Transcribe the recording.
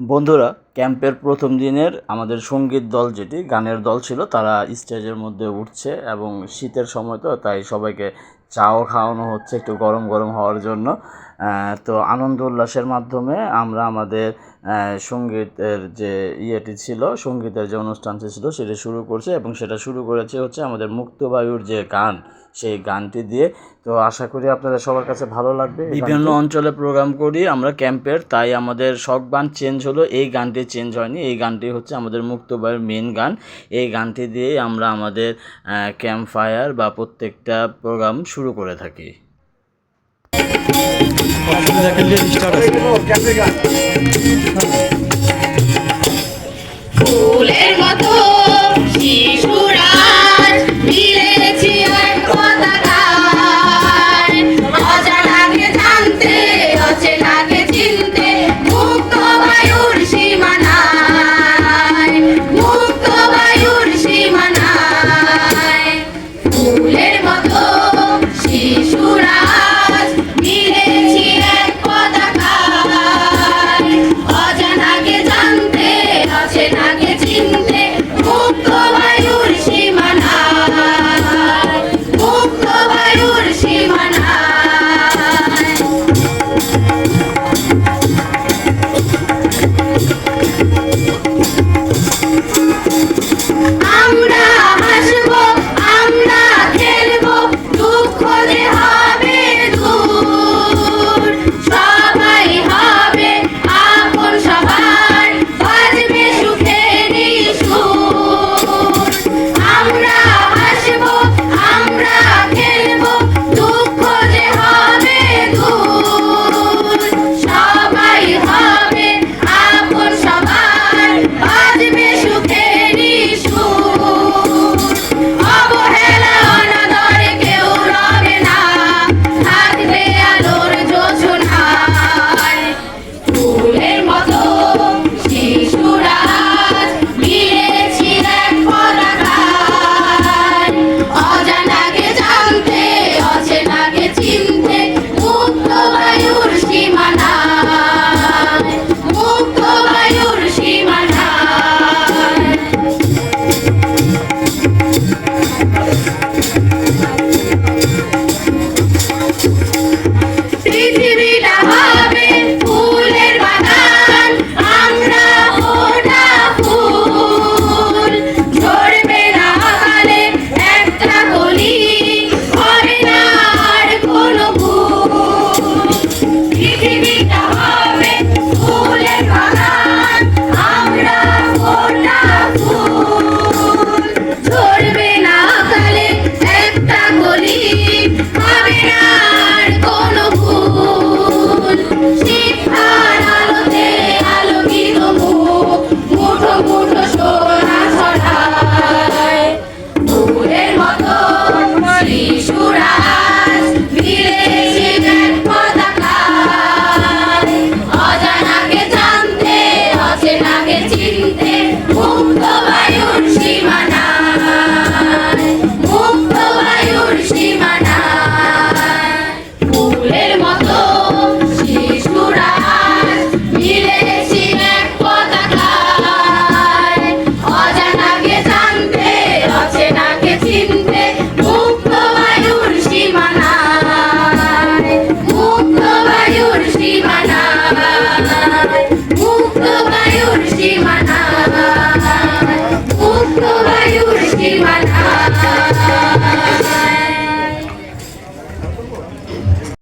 বন্ধুরা, ক্যাম্পের প্রথম দিনের আমাদের সংগীত দল যেটি, গানের দল ছিল, তারা স্টেজের মধ্যে উঠছে এবং শীতের সময় তো, তাই সবাইকে চাও খাওয়ানো হচ্ছে একটু গরম গরম হওয়ার জন্য। তো আনন্দ উল্লাসের মাধ্যমে আমরা আমাদের সঙ্গীতের যে ইয়েটি ছিল সঙ্গীতের যে অনুষ্ঠানটি ছিল সেটা শুরু করছে এবং সেটা শুরু করেছে হচ্ছে আমাদের মুক্তবায়ুর যে গান সেই গানটি দিয়ে। তো আশা করি আপনাদের সবার কাছে ভালো লাগবে বিভিন্ন অঞ্চলে প্রোগ্রাম করি আমরা ক্যাম্পের তাই আমাদের সব গান চেঞ্জ হলো। এই গানটি চেঞ্জ হয়নি এই গানটি হচ্ছে আমাদের মুক্তবায়ুর মেন গান। এই গানটি দিয়েই আমরা আমাদের ক্যাম্প ফায়ার বা প্রত্যেকটা প্রোগ্রাম শুরু করে থাকি। ফুলের মতো